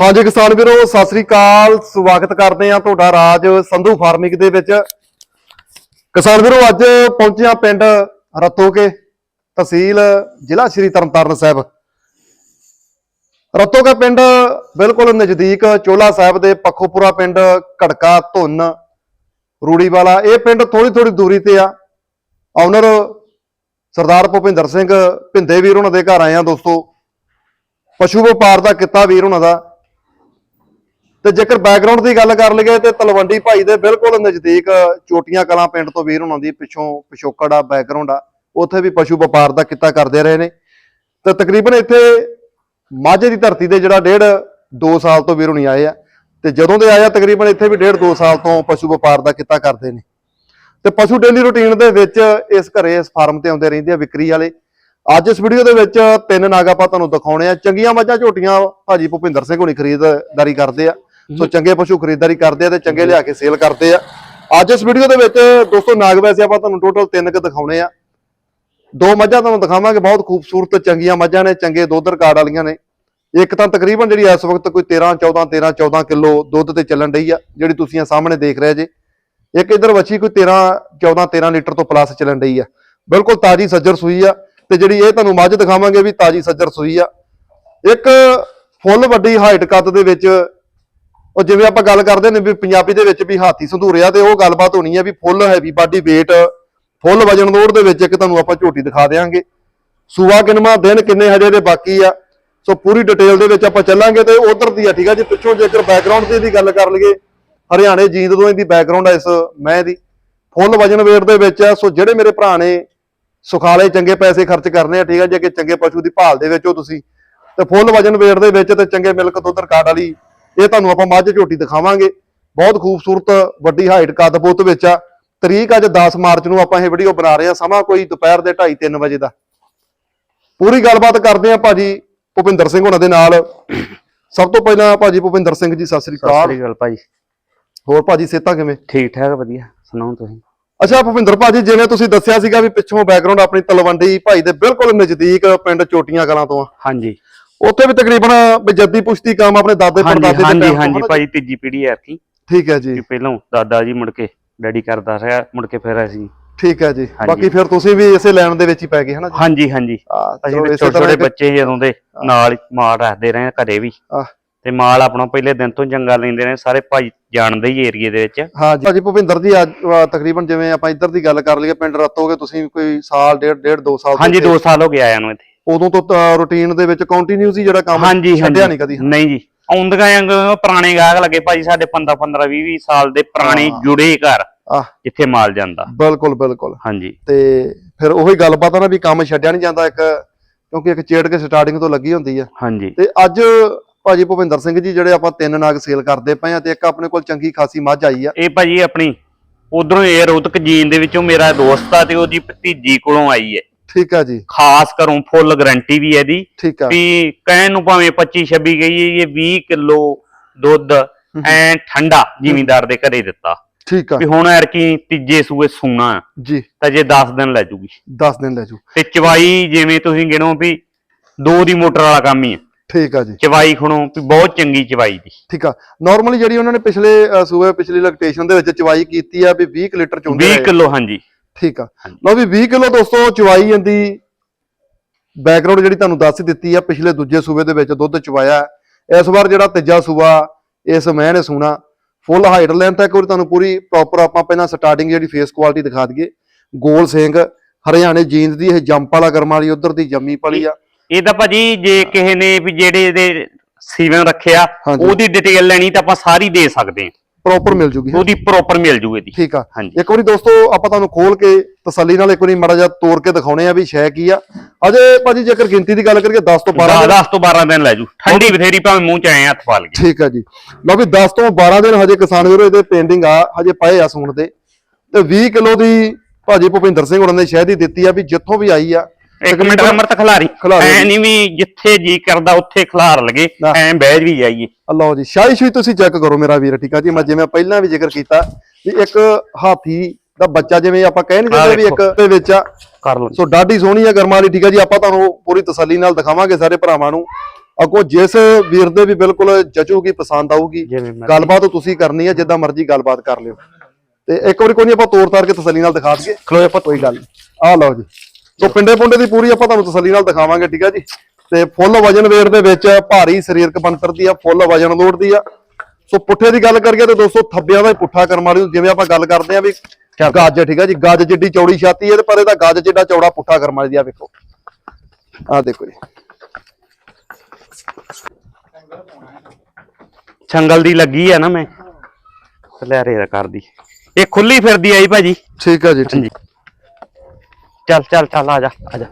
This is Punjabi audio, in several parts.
ਹਾਂਜੀ ਕਿਸਾਨ ਵੀਰੋ, ਸਤਿ ਸ੍ਰੀ ਅਕਾਲ। ਸਵਾਗਤ ਕਰਦੇ ਆ ਤੁਹਾਡਾ ਰਾਜ ਸੰਧੂ ਫਾਰਮਿੰਗ ਦੇ ਵਿੱਚ। ਕਿਸਾਨ ਵੀਰੋ, ਅੱਜ ਪਹੁੰਚਿਆ ਆ ਪਿੰਡ ਰਤੋਕੇ ਤਹਿਸੀਲ ਜ਼ਿਲ੍ਹਾ ਸ਼੍ਰੀ ਤਰਨਤਾਰਨ ਸਾਹਿਬ। ਰਤੋਕੇ ਪਿੰਡ ਬਿਲਕੁਲ ਨਜ਼ਦੀਕ ਚੋਲਾ ਸਾਹਿਬ ਦੇ ਪੱਖੋਪੁਰਾ ਪਿੰਡ ਘੜਕਾ ਧੁੰਨ ਰੂੜੀ ਵਾਲਾ ਇਹ ਪਿੰਡ ਥੋੜੀ ਥੋੜੀ ਦੂਰੀ ਤੇ ਆ। ਆਨਰ ਸਰਦਾਰ ਭੁਪਿੰਦਰ ਸਿੰਘ ਭਿੰਦੇ ਵੀਰ ਉਹਨਾਂ ਦੇ ਘਰ ਆਏ ਆ ਦੋਸਤੋ। ਪਸ਼ੂ ਵਪਾਰ ਦਾ ਕਿੱਤਾ ਵੀਰ ਉਹਨਾਂ ਦਾ। ਤੇ ਜੇਕਰ ਬੈਕਗ੍ਰਾਉਂਡ ਦੀ ਗੱਲ ਕਰ ਲਈਏ ਤੇ ਤਲਵੰਡੀ ਭਾਈ ਦੇ ਬਿਲਕੁਲ ਨਜ਼ਦੀਕ ਚੋਟੀਆਂ ਕਲਾਂ ਪਿੰਡ ਤੋਂ ਵੀਰ ਉਹਨਾਂ ਦੀ ਪਿੱਛੋਂ ਪਿਛੋਕੜ ਆ ਬੈਕਗ੍ਰਾਉਂਡ ਆ, ਉੱਥੇ ਵੀ ਪਸ਼ੂ ਵਪਾਰ ਦਾ ਕਿੱਤਾ ਕਰਦੇ ਰਹੇ ਨੇ। ਤੇ ਤਕਰੀਬਨ ਇੱਥੇ ਮਾਝੇ ਦੀ ਧਰਤੀ ਤੇ ਜਿਹੜਾ ਡੇਢ 2 ਸਾਲ ਤੋਂ ਵੀਰ ਹੁਣੀ ਆਏ ਆ, ਤੇ ਜਦੋਂ ਦੇ ਆਏ ਆ ਤਕਰੀਬਨ ਇੱਥੇ ਵੀ ਡੇਢ 2 ਸਾਲ ਤੋਂ ਪਸ਼ੂ ਵਪਾਰ ਦਾ ਕਿੱਤਾ ਕਰਦੇ ਨੇ। ਤੇ ਪਸ਼ੂ ਡੇਲੀ ਰੁਟੀਨ ਦੇ ਵਿੱਚ ਇਸ ਘਰੇ, ਇਸ ਫਾਰਮ ਤੇ ਆਉਂਦੇ ਰਹਿੰਦੇ ਆ ਵਿਕਰੀ ਵਾਲੇ। ਅੱਜ ਇਸ ਵੀਡੀਓ ਦੇ ਵਿੱਚ ਤਿੰਨ ਨਾਗ ਆਪਾਂ ਤੁਹਾਨੂੰ ਦਿਖਾਉਣੇ ਆ। ਚੰਗੀਆਂ ਮੱਝਾਂ ਝੋਟੀਆਂ ਭਾਜੀ ਭੁਪਿੰਦਰ ਸਿੰਘ ਹੋਣੀ ਖਰੀਦਦਾਰੀ ਕਰਦੇ ਆ। ਸੋ ਚੰਗੇ ਪਸ਼ੂ ਖਰੀਦਦਾਰੀ ਕਰਦੇ ਆ ਤੇ ਚੰਗੇ ਲਿਆ ਕੇ ਸੇਲ ਕਰਦੇ ਆ। ਅੱਜ ਇਸ ਵੀਡੀਓ ਦੇ ਵਿੱਚ ਦੋਸਤੋ ਨਾਗ ਵੈਸੇ ਆਪਾਂ ਤੁਹਾਨੂੰ ਟੋਟਲ ਤਿੰਨ ਕੁ ਦਿਖਾਉਣੇ ਆ। ਦੋ ਮੱਝਾਂ ਤੁਹਾਨੂੰ ਦਿਖਾਵਾਂਗੇ ਬਹੁਤ ਖੂਬਸੂਰਤ ਚੰਗੀਆਂ ਮੱਝਾਂ ਨੇ ਚੰਗੇ ਦੁੱਧ ਰਿਕਾਰਡ ਵਾਲੀਆਂ ਨੇ। ਇੱਕ ਤਾਂ ਤਕਰੀਬਨ ਜਿਹੜੀ ਇਸ ਵਕਤ ਕੋਈ 13 14 13 14 ਕਿਲੋ ਦੁੱਧ ਤੇ ਚੱਲਣ ਡਈ ਆ ਜਿਹੜੀ ਤੁਸੀਂ ਆ ਸਾਹਮਣੇ ਦੇਖ ਰਹੇ ਜੇ। ਇੱਕ ਇਧਰ ਵੱਛੀ ਕੋਈ 13 14 13 ਲੀਟਰ ਤੋਂ ਪਲੱਸ ਚੱਲਣ ਡਈ ਆ। ਬਿਲਕੁਲ ਤਾਜੀ ਸੱਜਰ ਸੂਈ ਆ ਤੇ ਜਿਹੜੀ ਇਹ ਤੁਹਾਨੂੰ ਮੱਝ ਦਿਖਾਵਾਂਗੇ ਵੀ ਤਾਜੀ ਸੱਜਰ ਸੂਈ ਆ। ਇੱਕ ਫੁੱਲ ਵੱਡੀ ਹਾਈਟ ਕੱਦ ਦੇ ਵਿੱਚ ਉਹ ਜਿਵੇਂ ਆਪਾਂ ਗੱਲ ਕਰਦੇ ਨੇ ਵੀ ਪੰਜਾਬੀ ਦੇ ਵਿੱਚ ਵੀ ਹਾਥੀ ਸੰਧੂਰਿਆ ਤੇ ਉਹ ਗੱਲਬਾਤ ਹੋਣੀ ਆ ਵੀ full heavy body weight, full ਵਜਨ ਲੋਡ ਦੇ ਵਿੱਚ ਇੱਕ ਤੁਹਾਨੂੰ ਆਪਾਂ ਝੋਟੀ ਦਿਖਾ ਦੇਵਾਂਗੇ ਸੂਆ ਕਿਨਮਾ ਦਿਨ ਕਿੰਨੇ ਹਜੇ ਦੇ ਬਾਕੀ ਆ। ਸੋ ਪੂਰੀ ਡਿਟੇਲ ਦੇ ਵਿੱਚ ਆਪਾਂ ਚੱਲਾਂਗੇ ਤੇ ਉਧਰ ਦੀ ਆ, ਠੀਕ ਆ ਜੀ? ਪਿੱਛੋਂ ਜੇਕਰ ਬੈਕਗ੍ਰਾਉਂਡ ਦੀ ਦੀ ਗੱਲ ਕਰ ਲਈਏ, ਹਰਿਆਣੇ ਜੀਂਦ ਤੋਂ ਇਹਦੀ ਬੈਕਗ੍ਰਾਉਂਡ ਆ ਇਸ ਮੈਂ ਦੀ। ਫੁੱਲ ਵਜਨ weight ਦੇ ਵਿੱਚ ਆ, ਸੋ ਜਿਹੜੇ ਮੇਰੇ ਭਰਾ ਨੇ ਸੁਖਾਲੇ ਚੰਗੇ ਪੈਸੇ ਖਰਚ ਕਰਨੇ ਆ, ਠੀਕ ਆ ਜੇ? ਕਿ ਚੰਗੇ ਪਸ਼ੂ ਦੀ ਭਾਲ ਦੇ ਵਿੱਚ ਹੋ ਤੁਸੀਂ। ਤੇ ਫੁੱਲ ਵਜਨ weight ਦੇ ਵਿੱਚ ਤੇ ਚੰਗੇ ਮਿਲਕ ਦੁੱਧ ਰਿਕਾਰਡ ਵਾਲੀ ਇਹ ਤੁਹਾਨੂੰ ਆਪਾਂ ਮੱਝ ਝੋਟੀ ਦਿਖਾਵਾਂਗੇ। ਬਹੁਤ ਖੂਬਸੂਰਤ ਵੱਡੀ ਹਾਈਟ ਕੱਦ ਬੁੱਤ ਵਿੱਚ ਆ। ਤਰੀਕ ਅੱਜ 10 ਮਾਰਚ ਨੂੰ ਆਪਾਂ ਇਹ ਵੀਡੀਓ ਬਣਾ ਰਹੇ ਆ ਸਮਾਂ ਕੋਈ ਦੁਪਹਿਰ ਦੇ 2:30 3 ਵਜੇ ਦਾ। ਪੂਰੀ ਗੱਲਬਾਤ ਕਰਦੇ ਆ ਭਾਜੀ ਭੁਪਿੰਦਰ ਸਿੰਘ ਉਹਨਾਂ ਦੇ ਨਾਲ। ਸਭ ਤੋਂ ਪਹਿਲਾਂ ਭਾਜੀ ਭੁਪਿੰਦਰ ਸਿੰਘ ਜੀ ਸਤਿ ਸ੍ਰੀ ਸਤਿ ਅਕਾਲ ਸ੍ਰੀ ਅਕਾਲ। ਭਾਈ ਹੋਰ ਭਾਜੀ ਸੇਤਾ ਕਿਵੇਂ? ਠੀਕ ਠਾਕ ਵਧੀਆ। ਸੁਣਾਓ ਤੁਸੀਂ? ਅੱਛਾ ਭੁਪਿੰਦਰ ਭਾਜੀ ਜਿਵੇਂ ਤੁਸੀਂ ਦੱਸਿਆ ਸੀਗਾ ਵੀ ਪਿੱਛੋਂ ਬੈਕਗ੍ਰਾਉਂਡ ਆਪਣੀ ਤਲਵੰਡੀ ਭਾਈ ਦੇ ਬਿਲਕੁਲ ਨਜ਼ਦੀਕ ਪਿੰਡ ਚੋਟੀਆਂ ਕਲਾਂ ਤੋਂ ਆ। ਹਾਂਜੀ। ਉੱਥੇ ਵੀ ਤਕਰੀਬਨ ਵੀ ਜੱਦੀ ਪੁਸ਼ਤੀ ਕੰਮ ਆਪਣੇ ਦਾਦੇ ਹਾਂਜੀ ਪੜਦਾਦੇ ਦੇ ਹਾਂਜੀ ਹਾਂਜੀ ਭਾਈ ਤੀਜੀ ਪੀੜ੍ਹੀ ਆ ਕੀ ਠੀਕ ਹੈ ਜੀ। ਪਹਿਲਾਂ ਦਾਦਾ ਜੀ ਮੁੜ ਕੇ ਡੈਡੀ ਕਰਦਾ ਰਿਹਾ ਮੁੜ ਕੇ ਫਿਰ ਅਸੀਂ। ਠੀਕ ਹੈ ਜੀ। ਹਾਂਜੀ। ਬਾਕੀ ਫਿਰ ਤੁਸੀਂ ਵੀ ਇਸੇ ਲਾਈਨ ਦੇ ਵਿੱਚ ਹੀ ਪੈ ਗਏ ਹਨਾ ਜੀ? ਹਾਂਜੀ ਹਾਂਜੀ। ਅਸੀਂ ਇਸੇ ਛੋਟੇ ਛੋਟੇ ਬੱਚੇ ਜਦੋਂ ਦੇ ਨਾਲ ਹੀ ਮਾਲ ਰੱਖਦੇ ਰਹੇ ਘਰੇ ਵੀ। ਤੇ ਮਾਲ ਆਪਣਾ ਪਹਿਲੇ ਦਿਨ ਤੋਂ ਚੰਗਾ ਲੈਂਦੇ ਨੇ ਸਾਰੇ ਭਾਈ ਜਾਣਦੇ ਹੀ ਏਰੀਏ ਦੇ ਵਿੱਚ। ਹਾਂ ਜੀ। ਭਾਜੀ ਭੁਪਿੰਦਰ ਜੀ ਅੱਜ ਤਕਰੀਬਨ ਜਿਵੇਂ ਆਪਾਂ ਇੱਧਰ ਦੀ ਗੱਲ ਕਰ ਲਈਏ ਪਿੰਡ ਰਤੋਗੇ ਤੁਸੀਂ ਕੋਈ ਸਾਲ ਡੇਢ ਡੇਢ 2 ਸਾਲ ਹਾਂਜੀ ਇੱਥੇ- 2 ਸਾਲ ਹੋ ਗਏ ਆਇਆਂ ਨੂੰ ਇੱਥੇ। ਉਦੋਂ ਤੋਂ ਰੂਟੀਨ ਦੇ ਵਿੱਚ ਕੰਟੀਨਿਊਸ ਹੀ ਜਿਹੜਾ ਕੰਮ ਹਾਂਜੀ ਛੱਡਿਆ ਨਹੀਂ ਕਦੀ ਨਹੀਂ ਜੀ। ਆਉਂਦੀਆਂ ਅੰਗ ਪੁਰਾਣੇ ਗਾਹਕ ਲੱਗੇ ਭਾਜੀ ਸਾਡੇ 15 15 20 20 ਸਾਲ ਦੇ ਪੁਰਾਣੇ। ਜੁੜੇ ਘਰ ਜਿੱਥੇ ਮਾਲ ਜਾਂਦਾ। ਬਿਲਕੁਲ ਬਿਲਕੁਲ। ਹਾਂਜੀ। ਤੇ ਫਿਰ ਉਹੀ ਗੱਲਬਾਤ ਆ ਨਾ ਵੀ ਕੰਮ ਛੱਡਿਆ ਨਹੀਂ ਜਾਂਦਾ ਇੱਕ ਕਿਉਂਕਿ ਇੱਕ ਚੇੜ ਕੇ ਸਟਾਰਟਿੰਗ ਤੋਂ ਲੱਗੀ ਹੁੰਦੀ ਆ। ਹਾਂਜੀ। ਤੇ ਅੱਜ ਭਾਜੀ ਭੁਪਿੰਦਰ ਸਿੰਘ ਜੀ ਜਿਹੜੇ ਆਪਾਂ ਤਿੰਨ ਨਾਗ ਸੇਲ ਕਰਦੇ ਪਏ ਆ ਤੇ ਇੱਕ ਆਪਣੇ ਕੋਲ ਚੰਗੀ ਖਾਸੀ ਮੱਝ ਆਈ ਆ। ਇਹ ਭਾਜੀ ਆਪਣੀ ਉਧਰੋਂ ਇਹ ਰੋਤਕ ਜੀਨ ਦੇ ਵਿੱਚੋਂ ਮੇਰਾ ਦੋਸਤ ਆ ਤੇ ਉਹਦੀ ਭਤੀਜੀ ਕੋਲੋਂ ਆਈ ਹੈ ਠੀਕ ਆ ਜੀ। ਖਾਸ ਕਰੂੰ ਫੁੱਲ ਗਾਰੰਟੀ ਵੀ ਹੈ ਇਹਦੀ। ਠੀਕ ਆ। ਵੀ ਕਹਿਣ ਨੂੰ ਭਾਵੇਂ 25 26 ਗਈ ਇਹ 20 ਕਿਲੋ ਦੁੱਧ ਐ ਠੰਡਾ ਜ਼ਿਮੀਂਦਾਰ ਦੇ ਘਰੇ ਦਿੱਤਾ। ਠੀਕ ਆ। ਵੀ ਹੁਣ ਐਰਕੀ ਤੀਜੇ ਸੂਏ ਸੂਣਾ ਜੀ। ਤਾਂ ਜੇ 10 ਦਿਨ ਲੈ ਜੂਗੀ। 10 ਦਿਨ ਲੈ ਜੂ। ਤੇ ਚਵਾਈ ਜਿਵੇਂ ਤੁਸੀਂ ਗਿਣੋ ਵੀ ਦੋ ਦੀ ਮੋਟਰ ਵਾਲਾ ਕੰਮ ਹੀ ਹੈ ਠੀਕ ਆ ਜੀ। ਚਵਾਈ ਖਣੋ ਵੀ ਬਹੁਤ ਚੰਗੀ ਚਵਾਈ ਦੀ। ਠੀਕ ਆ। ਨਾਰਮਲੀ ਜਿਹੜੀ ਉਹਨਾਂ ਨੇ ਪਿਛਲੇ ਸੂਬੇ ਪਿਛਲੀ ਲੈਕਟੇਸ਼ਨ ਦੇ ਵਿੱਚ ਚਵਾਈ ਕੀਤੀ ਆ ਵੀ 20 ਕੁ ਲੀਟਰ ਚੁੰਦੇ 20 ਕਿਲੋ ਹਾਂਜੀ। ਠੀਕ ਆ। ਲਓ ਵੀ 20 ਕਿਲੋ ਦੋਸਤੋ ਚਵਾਈ ਜਾਂਦੀ। ਬੈਕਗ੍ਰਾਉਂਡ ਜਿਹੜੀ ਤੁਹਾਨੂੰ ਦੱਸ ਹੀ ਦਿੱਤੀ ਆ ਪਿਛਲੇ ਦੂਜੇ ਸੂਬੇ ਦੇ ਵਿੱਚ ਦੁੱਧ ਚਵਾਇਆ। ਹੈ। ਇਸ ਵਾਰ ਜਿਹੜਾ ਤੀਜਾ ਸੂਬਾ ਇਸ ਮਹਿ ਨੇ ਸੂਣਾ। ਫੁੱਲ ਹਾਈਟ ਲੈਂਥ ਇੱਕ ਵਾਰੀ ਤੁਹਾਨੂੰ ਪੂਰੀ ਪ੍ਰੋਪਰ ਆਪਾਂ ਪਹਿਲਾਂ ਸਟਾਰਟਿੰਗ ਜਿਹੜੀ ਫੇਸ ਕੁਆਲਿਟੀ ਦਿਖਾ ਦਈਏ। ਗੋਲ ਸਿੰਘ ਹਰਿਆਣੇ ਜੀਨਸ ਦੀ ਇਹ ਜੰਪ ਵਾਲਾ ਕਰਮ ਵਾਲੀ ਉਧਰ ਦੀ ਜੰਮੀ ਪਲੀ ਆ। ਇਹ ਤਾਂ ਭਾਜੀ ਜੇ ਕਿਸੇ ਨੇ ਵੀ ਜਿਹੜੇ ਇਹਦੇ ਸੀਵਨ ਰੱਖਿਆ। ਉਹਦੀ ਡਿਟੇਲ ਲੈਣੀ ਤਾਂ ਆਪਾਂ ਸਾਰੀ ਦੇ ਸਕਦੇ ਹਾਂ। ਪ੍ਰੋਪਰ ਮਿਲ ਜੂਗੀ ਉਹਦੀ ਪ੍ਰੋਪਰ ਮਿਲ ਜੂ ਇਹਦੀ। ਠੀਕ ਆ। ਹਾਂਜੀ। ਇੱਕ ਵਾਰੀ ਦੋਸਤੋ ਆਪਾਂ ਤੁਹਾਨੂੰ ਖੋਲ ਕੇ ਤਸੱਲੀ ਨਾਲ ਇੱਕ ਵਾਰੀ ਮਾੜਾ ਜਿਹਾ ਤੋੜ ਕੇ ਦਿਖਾਉਣੇ ਆ ਵੀ ਸ਼ੈ ਕੀ ਆ। ਅਜੇ ਭਾਜੀ ਜੇਕਰ ਗਿਣਤੀ ਦੀ ਗੱਲ ਕਰੀਏ 10 ਤੋਂ 12 10 ਦਿਨ 10 ਤੋਂ 12 ਦਿਨ ਲੈ ਜੂ। ਠੰਡੀ ਬਥੇਰੀ ਭਾਵੇਂ ਮੂੰਹ ਚ ਆਏ ਹੱਥ ਪਾ ਲਈਏ। ਠੀਕ ਆ ਜੀ। ਲਓ ਵੀ 10 ਤੋਂ 12 ਦਿਨ ਹਜੇ ਕਿਸਾਨ ਵੀਰੋ ਇਹਦੇ ਪੈਂਡਿੰਗ ਆ ਹਜੇ ਪਏ ਆ ਸੂਣ ਦੇ। ਤੇ 20 ਕਿਲੋ ਦੀ ਭਾਜੀ ਭੁਪਿੰਦਰ ਸਿੰਘ ਉਹਨਾਂ ਨੇ ਸ਼ਹਿਦੀ ਦਿੱਤੀ ਆ ਵੀ ਜਿੱਥੋਂ ਵੀ ਆਈ ਆ ਇੱਕ ਮਿੰਟ ਅਮਰਤ ਖਲਾਰੀ ਖਿਲਾਰੀ। ਐ ਨਹੀਂ ਵੀ ਜਿੱਥੇ ਜੀ ਕਰਦਾ ਉੱਥੇ ਖਲਾਰ ਲਗੇ। ਨਾ। ਐ ਬਹਿਜ ਵੀ ਜਾਈਏ। ਆ ਲਓ ਜੀ ਸ਼ਾਹੀ ਸ਼ੂਈ ਤੁਸੀਂ ਚੈੱਕ ਕਰੋ ਮੇਰਾ ਵੀਰ ਠੀਕ ਆ ਜੀ? ਮੈਂ ਜਿਵੇਂ ਪਹਿਲਾਂ ਵੀ ਜ਼ਿਕਰ ਕੀਤਾ ਵੀ ਇੱਕ ਹਾਥੀ ਦਾ ਬੱਚਾ ਜਿਵੇਂ ਆਪਾਂ ਕਹਿ ਨਹੀਂ ਆਹ ਦਿੰਦੇ ਵੀ ਇੱਕ ਦੇ ਵਿੱਚ ਆ। ਕਰ ਲਓ ਸੋ ਡਾਢੀ ਸੋਹਣੀ ਆ ਗਰਮਾਂ ਵਾਲੀ ਠੀਕ ਆ ਜੀ? ਆਪਾਂ ਤੁਹਾਨੂੰ ਪੂਰੀ ਤਸੱਲੀ ਨਾਲ ਦਿਖਾਵਾਂਗੇ ਸਾਰੇ ਭਰਾਵਾਂ ਨੂੰ। ਅੱਗੋਂ ਜਿਸ ਵੀਰ ਦੇ ਵੀ ਬਿਲਕੁਲ ਜਚੂਗੀ ਪਸੰਦ ਆਊਗੀ ਜਿਵੇਂ ਮਰਜ਼ੀ। ਗੱਲਬਾਤ ਤੁਸੀਂ ਕਰਨੀ ਹੈ ਜਿੱਦਾਂ ਮਰਜ਼ੀ ਗੱਲਬਾਤ ਕਰ ਲਿਓ। ਤੇ ਇੱਕ ਵਾਰੀ ਕੋਈ ਨਹੀਂ ਆਪਾਂ ਤੋੜ ਤਾਰ ਕੇ ਤਸੱਲੀ ਨਾਲ ਦਿਖਾ ਦਈਏ। ਖਲੋਏ ਆਪਾਂ ਕੋਈ ਗੱਲ ਆ ਲਓ ਜੀ। ਸੋ ਪਿੰਡੇ ਪੁੰਡੇ ਦੀ ਪੂਰੀ ਆਪਾਂ ਤੁਹਾਨੂੰ ਤਸੱਲੀ ਨਾਲ ਦਿਖਾਵਾਂਗੇ ਠੀਕ ਹੈ ਜੀ? ਤੇ ਫੁੱਲ ਵਜਨ ਵੇਟ ਦੇ ਵਿੱਚ ਭਾਰੀ ਸਰੀਰਕ ਬਣਤਰ ਦੀ ਆ ਫੁੱਲ ਵਜਨ ਲੋਡ ਦੀ ਆ। ਸੋ ਪੁੱਠੇ ਦੀ ਗੱਲ ਕਰੀਏ ਤੇ ਦੋਸਤੋ ਥੱਬਿਆਂ ਦਾ ਪੁੱਠਾ ਕਰਮ ਵਾਲੀ ਜਿਵੇਂ ਆਪਾਂ ਗੱਲ ਕਰਦੇ ਆ ਵੀ ਗੱਜ ਠੀਕ ਹੈ ਜੀ? ਗੱਜ ਜਿੱਡੀ ਚੌੜੀ ਛਾਤੀ ਹੈ ਤੇ ਪਰ ਇਹਦਾ ਗੱਜ ਜਿੱਡਾ ਚੌੜਾ ਪੁੱਠਾ ਕਰਮ ਵਾਲੀ ਦੀ ਆ ਵੇਖੋ। ਆ ਦੇਖੋ ਜੀ। ਛੰਗਲ ਦੀ ਲੱਗੀ ਆ ਨਾ ਮੈਂ। ਲੈਰੇ ਦਾ ਕਰਦੀ। ਇਹ ਖੁੱਲੀ ਫਿਰਦੀ ਆਈ ਭਾਜੀ। ਠੀਕ ਹੈ ਜੀ ਠੀਕ। ਚੱਲ ਚੱਲ ਚੱਲ ਆ ਜਾ ਆ ਜਾ।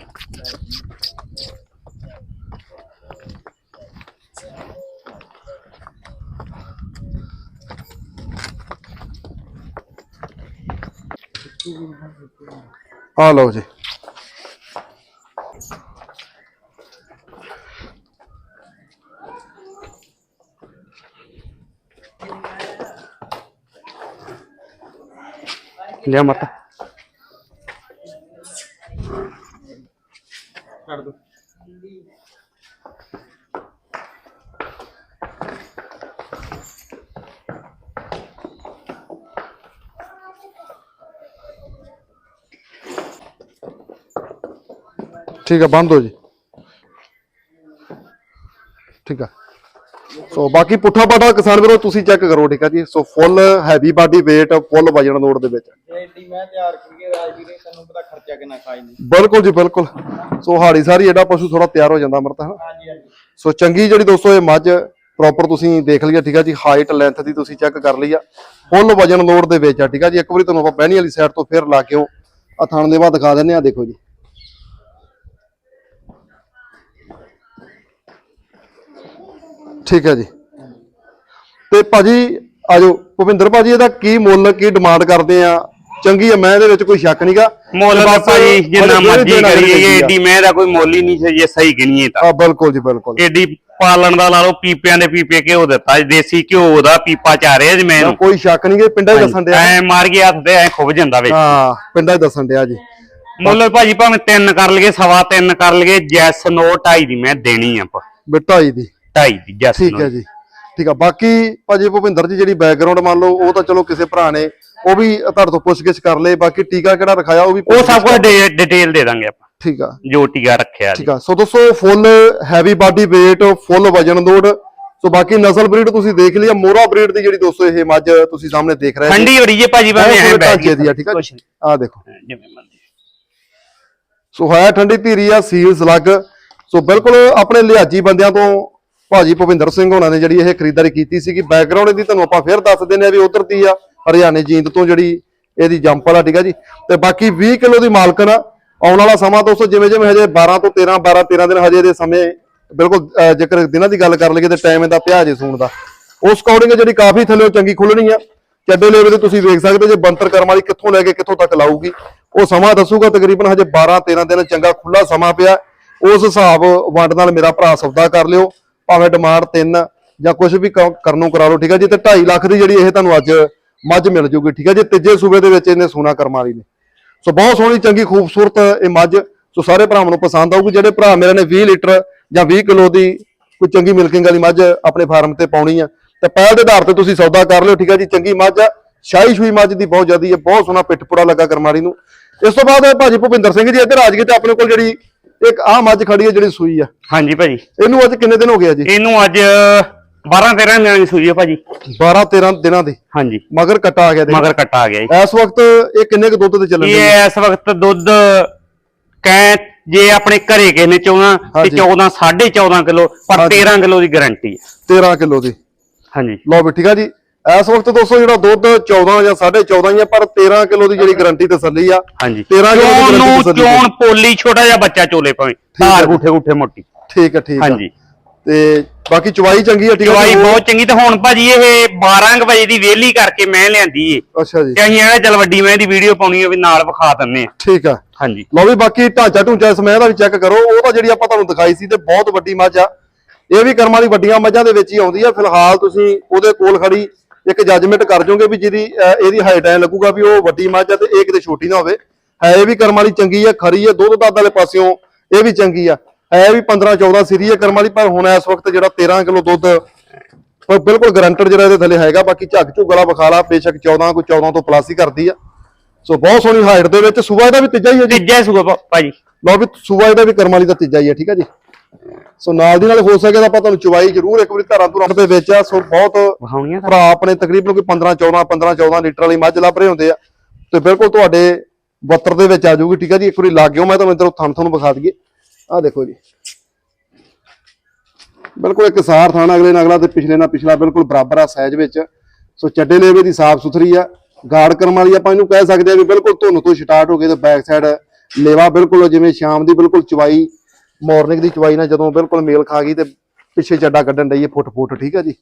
ਆ ਲਓ ਜੀ। ਲਿਆ ਮਤ। ਠੀਕ ਆ ਬੰਦ ਹੋ ਜੀ। ਠੀਕ ਆ। ਸੋ ਬਾਕੀ ਪੁੱਠਾ ਪਾਠਾ ਕਿਸਾਨ ਵੀਰੋ ਤੁਸੀਂ ਚੈੱਕ ਕਰੋ ਠੀਕ ਹੈ ਜੀ? So full heavy body weight full ਵਜਨ ਲੋਡ ਦੇ ਵਿੱਚ। ਐਡੀ ਮੈਂ ਤਿਆਰ ਕਰੀਏ ਰਾਜਵੀਰ ਨੇ ਤੈਨੂੰ ਪਤਾ ਖਰਚਾ ਕਿੰਨਾ ਖਾਈ ਨਹੀਂ ਬਿਲਕੁਲ ਜੀ ਬਿਲਕੁਲ। ਸੋ ਹਾੜੀ ਸਾਰੀ ਜਿਹੜਾ ਪਸ਼ੂ ਥੋੜਾ ਤਿਆਰ ਹੋ ਜਾਂਦਾ ਅਮਰਤਾ ਹਨਾ? ਹਾਂਜੀ ਹਾਂਜੀ। ਸੋ ਚੰਗੀ ਜਿਹੜੀ ਦੋਸਤੋ ਇਹ ਮੱਝ ਪ੍ਰੋਪਰ ਤੁਸੀਂ ਦੇਖ ਲਿਆ ਠੀਕ ਹੈ ਜੀ? ਹਾਈਟ ਲੈਂਥ ਦੀ ਤੁਸੀਂ ਚੈੱਕ ਕਰ ਲਈ ਆ। ਫੁੱਲ ਵਜਨ ਲੋਡ ਦੇ ਵਿੱਚ ਆ ਠੀਕ ਹੈ ਜੀ? ਇੱਕ ਵਾਰੀ ਤੁਹਾਨੂੰ ਆਪਾਂ ਬਹਿਣੀ ਵਾਲੀ ਸਾਈਡ ਤੋਂ ਫਿਰ ਲਾ ਕੇ ਉਹ ਆ ਥਣ ਦੇ ਬਾਅਦ ਦਿਖਾ ਦਿੰਨੇ ਆ ਦੇਖੋ ਜੀ। ਠੀਕ ਹੈ ਜੀ। ਤੇ ਭਾਜੀ ਆਜੋ। ਭੁਪਿੰਦਰ ਭਾਜੀ ਇਹਦਾ ਕੀ ਮੁੱਲ ਕੀ ਡਿਮਾਂਡ ਕਰਦੇ ਆ? ਚੰਗੀ ਆ ਮੈਂ ਇਹਦੇ ਵਿੱਚ ਕੋਈ ਸ਼ੱਕ ਨਹੀਂਗਾ ਮੁੱਲ ਤਾਂ ਭਾਜੀ ਜਿੰਨਾ ਮਰਜ਼ੀ ਕਰੀਏ ਏਡੀ ਮੈਂ ਦਾ ਕੋਈ ਮੁੱਲ ਹੀ ਨਹੀਂ ਸੀ ਜੇ ਸਹੀ ਗਿਣੀਏ ਤਾਂ। ਆ ਬਿਲਕੁਲ ਜੀ ਬਿਲਕੁਲ। ਏਡੀ ਪਾਲਣ ਦਾ ਲਾ ਲਓ ਪੀਪਿਆਂ ਦੇ ਪੀਪੇ ਘਿਓ ਦਿੱਤਾ। ਦੇਸੀ ਘਿਓ ਦਾ ਪੀਪਾ ਚਾਰਿਆ ਜੀ ਮੈਂ ਨਾ ਇਹਨੂੰ। ਕੋਈ ਸ਼ੱਕ ਨਹੀਂ ਕਿ ਪਿੰਡਾਂ ਹੀ ਦੱਸਣ ਡਿਆ। ਐ ਮਾਰ ਕੇ ਹੱਥ ਤੇ ਐ ਖੁੱਭ ਜਾਂਦਾ ਵਿੱਚ। ਹਾਂ ਪਿੰਡਾਂ ਹੀ ਦੱਸਣ ਡਿਆ ਜੀ। ਮੁੱਲ ਭਾਜੀ ਭਾਵੇਂ ਤਿੰਨ ਕਰ ਲਈਏ ਸਵਾ ਤਿੰਨ ਕਰ ਲਈਏ ਜੈਸ ਨੋ ਢਾਈ ਦੀ ਮੈਂ ਦੇਣੀ ਆ ਆਪਾਂ। ਬਿਟਾਈ ਦੀ। ਢਾਈ ਦੀ ਜੈਸ ਠੀਕ ਹੈ ਜੀ। ਠੀਕ ਆ ਬਾਕੀ ਭਾਜੀ ਭੁਪਿੰਦਰ ਜੀ ਜਿਹੜੀ ਬੈਕਗ੍ਰਾਉਂਡ ਮੰਨ ਲਓ ਉਹ ਤਾਂ ਚਲੋ ਕਿਸੇ ਭਰਾ ਨੇ ਉਹ ਵੀ ਤੁਹਾਡੇ ਤੋਂ ਪੁੱਛਗਿੱਛ ਕਰ ਲਏ ਬਾਕੀ ਟੀਕਾ ਕਿਹੜਾ ਰਖਾਇਆ ਉਹ ਵੀ ਉਹ ਸਭ ਕੁਝ ਡਿਟੇਲ ਦੇ ਦਾਂਗੇ ਆਪਾਂ। ਠੀਕ ਆ। ਜੋ ਟੀਕਾ ਰੱਖਿਆ ਜੀ। ਠੀਕ ਆ। ਸੋ ਦੋਸਤੋ full heavy body weight full ਵਜਨ ਲੋਡ ਸੋ ਬਾਕੀ ਨਸਲ ਬਰੀਡ ਤੁਸੀਂ ਦੇਖ ਲਿਆ ਮੋਰਾ ਬਰੀਡ ਦੀ ਜਿਹੜੀ ਦੋਸਤੋ ਇਹ ਮੱਝ ਤੁਸੀਂ ਸਾਹਮਣੇ ਦੇਖ ਰਹੇ ਠੰਡੀ ਹੋ ਰਹੀ ਹੈ ਭਾਜੀ ਭਾਵੇਂ ਐ ਬੈਠ ਦੀ ਆ ਠੀਕ ਆ ਆ ਦੇਖੋ। ਜਿਵੇਂ ਮਰਜ਼ੀ। ਸੋ ਹੈ ਠੰਡੀ ਧੀਰੀ ਆ ਸੀਲ ਸਲੱਗ ਸੋ ਬਿਲਕੁਲ ਆਪਣੇ ਲਿਹਾਜੀ ਬੰਦਿਆਂ ਤੋਂ ਭਾਜੀ ਭੁਪਿੰਦਰ ਸਿੰਘ ਹੋਣਾ ਨੇ ਜਿਹੜੀ ਇਹ ਖਰੀਦਦਾਰੀ ਕੀਤੀ ਸੀਗੀ। ਬੈਕਗ੍ਰਾਉਂਡ ਦੀ ਤੁਹਾਨੂੰ ਆਪਾਂ ਫਿਰ ਦੱਸ ਦਿੰਦੇ ਆ ਵੀ ਉਧਰ ਦੀ ਆ, ਹਰਿਆਣੇ ਜੀਂਦ ਤੋਂ ਜਿਹੜੀ ਇਹਦੀ ਜੰਪਲ ਆ ਠੀਕ ਆ ਜੀ। ਤੇ ਬਾਕੀ 20 ਕਿਲੋ ਦੀ ਮਾਲਕਣ ਆ। ਆਉਣ ਵਾਲਾ ਸਮਾਂ ਦੋਸਤੋ ਜਿਵੇਂ ਜਿਵੇਂ ਹਜੇ 12 ਤੋਂ 13 12 13 ਦਿਨ ਹਜੇ ਦੇ ਸਮੇਂ ਬਿਲਕੁਲ ਜੇਕਰ ਦਿਨਾਂ ਦੀ ਗੱਲ ਕਰ ਲਈਏ ਤੇ ਟਾਈਮ ਇਹਦਾ ਪਿਆ ਜੇ ਸੂਣ ਦਾ। ਉਸ ਅਕੋਰਡਿੰਗ ਜਿਹੜੀ ਕਾਫੀ ਥੱਲੇ ਚੰਗੀ ਖੁੱਲਣੀ ਆ। ਚੱਡੇ ਲੈਵੇ ਤੇ ਤੁਸੀਂ ਵੇਖ ਸਕਦੇ ਜੇ ਬੰਤਰ ਕਰਮ ਵਾਲੀ ਕਿੱਥੋਂ ਲੈ ਕੇ ਕਿੱਥੋਂ ਤੱਕ ਲਾਊਗੀ। ਉਹ ਸਮਾਂ ਦੱਸੂਗਾ ਤਕਰੀਬਨ ਹਜੇ 12 13 ਦਿਨ ਚੰਗਾ ਖੁੱਲਾ ਸਮਾਂ ਪਿਆ। ਉਸ ਹਿਸਾਬ ਵੰਡ ਨਾਲ ਮੇਰਾ ਭਰਾ ਸੌਦਾ ਕਰ ਲਿਓ। ਭਾਵੇਂ ਡਿਮਾਂਡ 3 ਜਾਂ ਕੁਝ ਵੀ ਕ- ਕਰਨੋਂ ਕਰਾ ਲਓ, ਠੀਕ ਹੈ ਜੀ? ਤੇ 2.5 ਲੱਖ ਦੀ ਜਿਹੜੀ ਇਹ ਤੁਹਾਨੂੰ ਅੱਜ ਮੱਝ ਮਿਲ ਜੂਗੀ, ਠੀਕ ਹੈ ਜੀ? ਤੀਜੇ ਸੂਬੇ ਦੇ ਵਿੱਚ ਇਹਨੇ ਸੋਨਾ ਕਰਮ ਨੇ। ਸੋ ਬਹੁਤ ਸੋਹਣੀ, ਚੰਗੀ, ਖੂਬਸੂਰਤ ਇਹ ਮੱਝ। ਸੋ ਸਾਰੇ ਭਰਾਵਾਂ ਨੂੰ ਪਸੰਦ ਆਊਗੀ, ਜਿਹੜੇ ਭਰਾ ਮੇਰੇ ਨੇ 20 ਲੀਟਰ ਜਾਂ 20 ਕਿਲੋ ਦੀ ਕੋਈ ਚੰਗੀ ਮਿਲਕਿੰਗ ਵਾਲੀ ਮੱਝ ਆਪਣੇ ਫਾਰਮ ਤੇ ਪਾਉਣੀ ਆ। ਤੇ ਪਹਿਲ ਦੇ ਆਧਾਰ ਤੇ ਤੁਸੀਂ ਸੌਦਾ ਕਰ ਲਿਓ, ਠੀਕ ਹੈ ਜੀ? ਚੰਗੀ ਮੱਝ ਆ, ਸ਼ਾਹੀ ਸ਼ੂਈ ਮੱਝ ਦੀ ਬਹੁਤ ਜ਼ਿਆਦੀ ਹੈ, ਬਹੁਤ ਸੋਹਣਾ ਪਿੱਠਪੂੜਾ ਲੱਗਾ ਕਰਮਾਰੀ ਨੂੰ। ਇਸ ਤੋਂ ਬਾਅਦ ਭਾਜੀ ਭੁਪਿੰਦਰ ਸਿੰਘ ਜੀ, ਇੱਧਰ ਆ ਗਏ ਤੇ ਆਪਣੇ ਕੋਲ ਜਿਹੜੀ ਇੱਕ ਆਹ ਮੱਝ ਖੜੀ ਹੈ ਜਿਹੜੀ ਸੂਈ ਆ। ਹਾਂਜੀ ਭਾਜੀ। ਇਹਨੂੰ ਅੱਜ ਕਿੰਨੇ ਦਿਨ ਹੋ ਗਏ ਆ ਜੀ? ਇਹਨੂੰ ਅੱਜ 12 13 ਦਿਨਾਂ ਦੀ ਸੂਈ ਹੈ ਭਾਜੀ। 12 13 ਦਿਨਾਂ ਦੇ? ਹਾਂਜੀ। ਮਗਰ ਕੱਟਾ ਆ ਗਿਆ ਦੇ ਮਗਰ ਕੱਟਾ ਆ ਗਿਆ ਜੀ। ਇਸ ਵਕਤ ਇਹ ਕਿੰਨੇ ਕੁ ਦੁੱਧ ਤੇ ਚੱਲਣ ਦੇ ਇਹ ਇਸ ਵਕਤ ਦੁੱਧ ਕੈ ਜੇ ਆਪਣੇ ਘਰੇ ਕਿਸੇ ਨੇ ਚਾਹੁੰਦਾ ਤੇ ਹਾਂਜੀ। 14 14.5 ਕਿਲੋ ਪਰ ਹਾਂਜੀ। 13 ਕਿਲੋ ਦੀ ਗਾਰੰਟੀ ਹੈ 13 ਕਿਲੋ ਦੀ। ਹਾਂਜੀ। ਲਓ ਵੀ ਠੀਕ ਆ ਜੀ। ਇਸ ਵਕਤ ਦੋਸਤੋ ਜਿਹੜਾ ਦੁੱਧ 14 ਜਾਂ 14.5 ਹੀ ਆ ਪਰ 13 ਕਿਲੋ ਦੀ ਜਿਹੜੀ ਗਾਰੰਟੀ ਤਸੱਲੀ ਆ। ਹਾਂਜੀ। 13 ਕਿਲੋ ਦੀ ਚੋਣ ਨੂੰ ਤਸੱਲੀ। ਚੋਣ ਪੋਲੀ ਛੋਟਾ ਜਿਹਾ ਬੱਚਾ ਚੋਲੇ ਭਾਵੇਂ। ਹੈ ਧਾਰ ਜੀ। ਗੁੱਠੇ ਗੁੱਠੇ ਮੋਟੀ। ਠੀਕ ਆ ਠੀਕ ਆ। ਹਾਂਜੀ। ਤੇ ਬਾਕੀ ਚਵਾਈ ਚੰਗੀ ਆ ਠੀਕ ਆ। ਚਵਾਈ ਜੀ? ਬਹੁਤ ਚੰਗੀ ਤੇ ਹੁਣ ਭਾਜੀ ਇਹ 12 ਕੁ ਵਜੇ ਦੀ ਵੇਲੀ ਕਰਕੇ ਮੈਂ ਲਿਆਂਦੀ ਏ। ਅੱਛਾ ਜੀ। ਤੇ ਅਸੀਂ ਇਹ ਚਲ ਵੱਡੀ ਮੈਂ ਦੀ ਵੀਡੀਓ ਪਾਉਣੀ ਆ ਵੀ ਨਾਲ ਵਿਖਾ ਦਿੰਨੇ ਆ। ਠੀਕ ਆ। ਹਾਂਜੀ। ਲਓ ਵੀ ਬਾਕੀ ਢਾਂਚਾ ਢੂੰਚਾ ਇਸ ਮੈਂ ਦਾ ਵੀ ਚੈੱਕ ਕਰੋ। ਉਹ ਤਾਂ ਜਿਹੜੀ ਆਪਾਂ ਤੁਹਾਨੂੰ ਦਿਖਾਈ ਸੀ ਤੇ ਬਹੁਤ ਵੱਡੀ ਮੱਝ ਆ। ਇਹ ਵੀ ਕਰਮਾਂ ਦੀ ਵੱਡੀਆਂ ਮੱਝਾਂ ਦੇ ਵਿੱਚ ਹੀ ਆਉਂਦੀ ਆ। ਫਿਲਹਾਲ ਤੁਸੀਂ ਉਹਦੇ ਕੋਲ ਖੜੀ ਇੱਕ ਜੱਜਮੈਂਟ ਕਰ ਜਾਓਗੇ ਵੀ ਜਿਹਦੀ ਇਹਦੀ ਹਾਈਟ ਐ ਲੱਗੂਗਾ ਵੀ ਉਹ ਵੱਡੀ ਮੱਝ ਆ ਤੇ ਇਹ ਕਿਤੇ ਛੋਟੀ ਨਾ ਹੋਵੇ। ਹੈ ਇਹ ਵੀ ਕਰਮਾਂ ਵਾਲੀ ਚੰਗੀ ਆ ਖਰੀ ਆ ਦੁੱਧ ਦੱਧ ਵਾਲੇ ਪਾਸਿਓਂ ਇਹ ਵੀ ਚੰਗੀ ਆ। ਹੈ ਵੀ 15 14 ਸੀਰੀ ਹੈ ਕਰਮ ਵਾਲੀ ਪਰ ਹੁਣ ਇਸ ਵਕਤ ਜਿਹੜਾ 13 ਕਿਲੋ ਦੁੱਧ ਉਹ ਬਿਲਕੁਲ ਗਰੰਟਡ ਜਿਹੜਾ ਇਹਦੇ ਥੱਲੇ ਹੈਗਾ ਬਾਕੀ ਝੱਗ ਝੁੱਗ ਵਾਲਾ ਵਿਖਾਲਾ ਬੇਸ਼ੱਕ 14 ਕੋਈ 14 ਤੋਂ ਪਲੱਸ ਹੀ ਕਰਦੀ ਆ। ਸੋ ਬਹੁਤ ਸੋਹਣੀ ਹਾਈਟ ਦੇ ਵਿੱਚ ਸੂਬਾ ਇਹਦਾ ਵੀ ਤੀਜਾ ਹੀ ਹੈ ਜੀ। ਤੀਜਾ ਭਾ- ਭਾਜੀ। ਲਓ ਵੀ ਸੂਬਾ ਇਹਦਾ ਵੀ ਕਰਮ ਵਾਲੀ ਦਾ ਤੀਜਾ ਹੀ ਹੈ ਠੀਕ ਹੈ ਜੀ। ਸੋ ਨਾਲ ਦੀ ਨਾਲ ਹੋ ਸਕੇ ਤਾਂ ਆਪਾਂ ਤੁਹਾਨੂੰ ਚੁਵਾਈ ਜ਼ਰੂਰ ਇੱਕ ਵਾਰੀ ਧਾਰਾਂ ਤੋਂ ਦੇ ਵਿੱਚ ਆ। ਸੋ ਬਹੁਤ ਭਰਾ ਆਪਣੇ ਤਕਰੀਬਨ ਕੋਈ 15 14 15 14 ਲੀਟਰ ਵਾਲੀ ਮੱਝ ਲੱਭ ਰਹੇ ਹੁੰਦੇ ਆ। ਤੇ ਬਿਲਕੁਲ ਤੁਹਾਡੇ ਬੱਤਰ ਦੇ ਵਿੱਚ ਆ ਜਾਊਗੀ ਠੀਕ ਹੈ ਜੀ? ਇੱਕ ਵਾਰੀ ਲਾ ਗਿਓ ਮੈਂ ਤੁਹਾਨੂੰ ਇਧਰੋਂ ਥਣ ਤੁਹਾਨੂੰ ਵਿਖਾ ਦਈਏ। ਆਹ ਦੇਖੋ ਜੀ। ਬਿਲਕੁਲ ਇੱਕ ਸਾਰ ਥਾਣਾ ਅਗਲੇ ਨਾਲ ਅਗਲਾ ਤੇ ਪਿਛਲੇ ਨਾਲ ਪਿਛਲਾ ਬਿਲਕੁਲ ਬਰਾਬਰ ਆ ਸਾਈਜ਼ ਵਿੱਚ। ਸੋ ਚੱਡੇ ਲੇਵੇ ਦੀ ਸਾਫ਼ ਸੁਥਰੀ ਆ। ਗਾਰਡ ਕਰਮ ਵਾਲੀ ਆਪਾਂ ਇਹਨੂੰ ਕਹਿ ਸਕਦੇ ਆ ਵੀ ਬਿਲਕੁਲ ਧੁੰਨ ਤੋਂ ਸਟਾਰਟ ਹੋ ਕੇ ਤੇ ਬੈਕ ਸਾਈਡ ਲੇਵਾ ਬਿਲਕੁਲ ਜਿਵੇਂ ਸ਼ਾਮ ਦੀ ਬਿਲਕੁਲ ਚਵਾਈ ਮਾਰਨਿੰਗ ਦੀ ਚਵਾਈ ਨਾਲ ਜਦੋਂ ਬਿਲਕੁਲ ਮੇਲ ਖਾ ਗਈ ਤੇ ਪਿੱਛੇ ਚੱਡਾ ਕੱਢਣ ਹੈ ਫੁੱਟ ਫੁੱਟ ਠੀਕ ਆ ਜੀ?